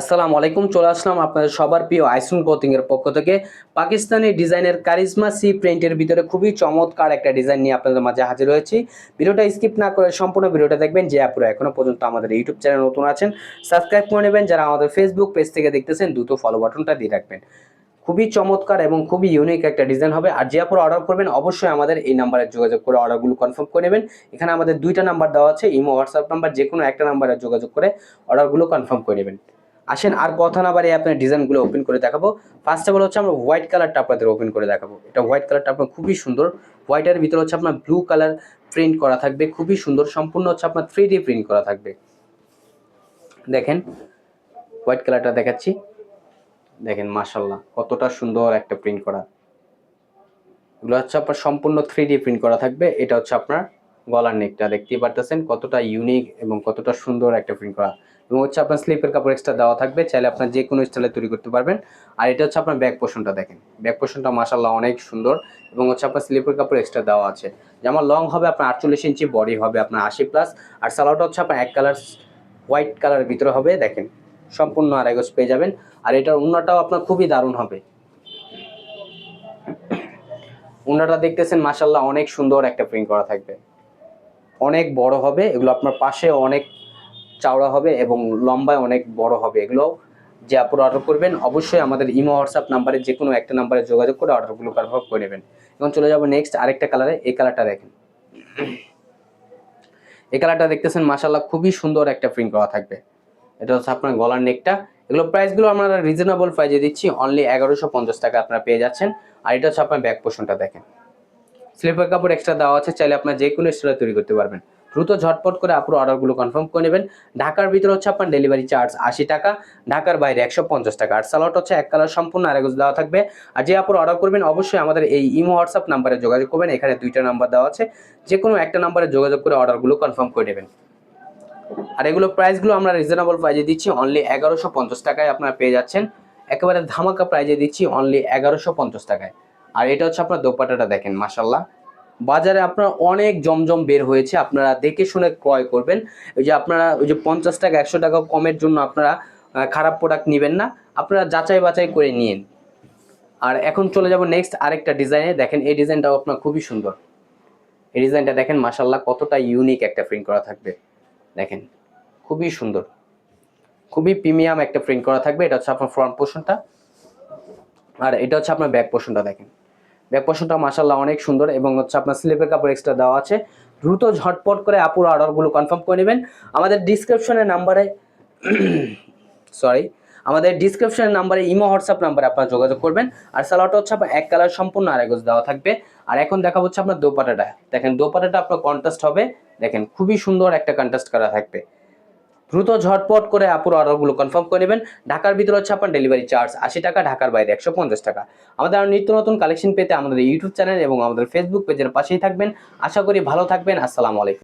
আসসালামু আলাইকুম, চলে আসলাম আপনাদের সবার প্রিয় আইসুন কোথিং এর পক্ষ থেকে। পাকিস্তানি ডিজাইনের কারিজমা সি প্রিন্টের ভিতরে খুবই চমৎকার একটা ডিজাইন নিয়ে আপনাদের মাঝে হাজির হয়েছি। ভিডিওটা স্কিপ না করে সম্পূর্ণ ভিডিওটা দেখবেন, যে আপনারা এখনও পর্যন্ত আমাদের ইউটিউব চ্যানেল নতুন আছেন সাবস্ক্রাইব করে নেবেন। যারা আমাদের ফেসবুক পেজ থেকে দেখতেছেন, দ্রুত ফলো বাটনটা দিয়ে রাখবেন। খুবই চমৎকার এবং খুবই ইউনিক একটা ডিজাইন হবে। আর যে আপনারা অর্ডার করবেন, অবশ্যই আমাদের এই নাম্বারে যোগাযোগ করে অর্ডারগুলো কনফার্ম করে নেবেন। এখানে আমাদের দুইটা নাম্বার দেওয়া আছে, ইমো হোয়াটসঅ্যাপ নাম্বার যে কোনো একটা নাম্বারে যোগাযোগ করে অর্ডারগুলো কনফার্ম করে নেবেন। আসেন, আর কথা না বাড়িয়ে আপনার ডিজাইনগুলো ওপেন করে দেখাবো। ফার্স্ট অফ অল হচ্ছে আমরা হোয়াইট কালারটা আপনাদের ওপেন করে দেখাবো। এটা হোয়াইট কালারটা আপনার খুবই সুন্দর। হোয়াইটের ভিতরে হচ্ছে আপনার ব্লু কালার প্রিন্ট করা থাকবে, খুবই সুন্দর। সম্পূর্ণ হচ্ছে আপনার থ্রি ডি প্রিন্ট করা থাকবে। দেখেন হোয়াইট কালারটা দেখাচ্ছি। দেখেন মাশাল্লাহ কতটা সুন্দর একটা প্রিন্ট করা। এগুলো হচ্ছে আপনার সম্পূর্ণ থ্রি ডি প্রিন্ট করা থাকবে। এটা হচ্ছে আপনার গলার নেকটা দেখতেই পারতেছেন কতটা ইউনিক এবং কতটা সুন্দর একটা প্রিন্ট করা এবং হচ্ছে আপনার স্লিপের কাপড় এক্সট্রা দেওয়া থাকবে, চাইলে আপনার যে কোনো স্টাইলে তৈরি করতে পারবেন। আর এটা হচ্ছে আপনার ব্যাক পোর্শনটা দেখেন। ব্যাক পোর্শনটা মাসাল্লাহ অনেক সুন্দর এবং হচ্ছে আপনার স্লিপের কাপড় এক্সট্রা দেওয়া আছে। যেমন লং হবে, আপনার আটচল্লিশ ইঞ্চি বডি হবে, আপনার আশি প্লাস আর সালোয়ারটা হচ্ছে আপনার এক কালার হোয়াইট কালারের ভিতরে হবে, দেখেন। সম্পূর্ণ আড়াইগজ পেয়ে যাবেন। আর এটার উন্নাটাও আপনার খুবই দারুণ হবে। উন্নাটা দেখতেছেন মাসাল্লাহ অনেক সুন্দর একটা প্রিন্ট করা থাকবে। অনেক বড় হবে, এগুলো আপনার পাশে অনেক চওড়া হবে এবং লম্বায় অনেক বড় হবে। এগুলো যে আপনারা অর্ডার করবেন, অবশ্যই আমাদের ইমো হোয়াটসঅ্যাপ নাম্বারে যে কোনো একটা নাম্বারে যোগাযোগ করে অর্ডারগুলো কনফার্ম করে নেবেন। এখন চলে যাব নেক্সট আরেকটা কালারে এই কালারটা দেখেন। এই কালারটা দেখতেছেন মাসাল্লাহ খুবই সুন্দর একটা প্রিন্ট করা থাকবে। এটা হচ্ছে আপনার গলার নেকটা। এগুলো প্রাইসগুলো আমরা রিজনেবল প্রাইজে দিচ্ছি অনলি এগারোশো পঞ্চাশ টাকা আপনারা পেয়ে যাচ্ছেন। আর এটা হচ্ছে আপনার ব্যাক পোর্শনটা দেখেন। স্লিপার কাপড় এক্সট্রা দেওয়া আছে, চাইলে আপনার যে কোনো স্টাইলে তৈরি করতে পারবেন। দ্রুত ঝটপট করে আপুর অর্ডারগুলো কনফার্ম করে নেবেন। ঢাকার ভিতরে হচ্ছে আপনার ডেলিভারি চার্জ আশি টাকা, ঢাকার বাইরে একশো পঞ্চাশ টাকা। আর সালোয়ারটা হচ্ছে এক কালার সম্পূর্ণ আরেকজ দেওয়া থাকবে। আর যে আপনার অর্ডার করবেন, অবশ্যই আমাদের এই ইমো হোয়াটসঅ্যাপ নাম্বারে যোগাযোগ করবেন। এখানে দুইটা নাম্বার দেওয়া আছে। যে কোনো একটা নাম্বারে যোগাযোগ করে অর্ডারগুলো কনফার্ম করে নেবেন। আর এগুলো প্রাইসগুলো আমরা রিজনেবল প্রাইজে দিচ্ছি অনলি এগারোশো পঞ্চাশ টাকায় আপনারা পেয়ে যাচ্ছেন। একেবারে ধামাকা প্রাইজে দিচ্ছি অনলি এগারোশো পঞ্চাশ টাকায়। আর এটা হচ্ছে আপনার দোপাটাটা দেখেন মাসাল্লাহ বাজারে আপনার অনেক জমজম বের হয়েছে, আপনারা দেখে শুনে ক্রয় করবেন। ওই যে আপনারা, ওই যে পঞ্চাশ টাকা, একশো টাকা কমের জন্য আপনারা খারাপ প্রোডাক্ট নেবেন না। আপনারা যাচাই বাছাই করে নিন। আর এখন চলে যাব নেক্সট আরেকটা ডিজাইনে দেখেন, এই ডিজাইনটাও আপনার খুবই সুন্দর। এই ডিজাইনটা দেখেন মাসাল্লাহ কতটা ইউনিক একটা প্রিন্ট করা থাকবে। দেখেন, খুবই সুন্দর। খুবই প্রিমিয়াম একটা প্রিন্ট করা থাকবে। এটা হচ্ছে আপনার ফ্রন্ট পোর্শনটা আর এটা হচ্ছে আপনার ব্যাক পোর্শনটা দেখেন। ব্যাক পোর্শনটা মাসাল্লাহ অনেক সুন্দর এবং হচ্ছে আপনার স্লিপের কাপড় এক্সট্রা দেওয়া আছে। দ্রুত ঝটপট করে আপুর অর্ডারগুলো কনফার্ম করে নেবেন। আমাদের ডিসক্রিপশনের নাম্বারে সরি আমাদের ডিসক্রিপশনের নাম্বারে ইমো হোয়াটসঅ্যাপ নাম্বারে আপনারা যোগাযোগ করবেন। আর সালোয়ারটা হচ্ছে আপনার এক কালার সম্পূর্ণ আরেকজ দেওয়া থাকবে। আর এখন দেখা হচ্ছে আপনার দোপাটাটা দেখেন দোপাটাটা আপনার কন্ট্রাস্ট হবে। দেখেন খুবই সুন্দর একটা কন্ট্রাস্ট করা থাকবে। দ্রুত ঝটপট করে আপুর অর্ডারগুলো কনফার্ম করে নেবেন। ঢাকার ভিতরে হচ্ছে আপনার ডেলিভারি চার্জ আশি টাকা, ঢাকার বাইরে একশো পঞ্চাশ টাকা। আমাদের আরও নিত্য নতুন কালেকশন পেতে আমাদের ইউটিউব চ্যানেল এবং আমাদের ফেসবুক পেজের পাশেই থাকবেন। আশা করি ভালো থাকবেন। আসসালামু আলাইকুম।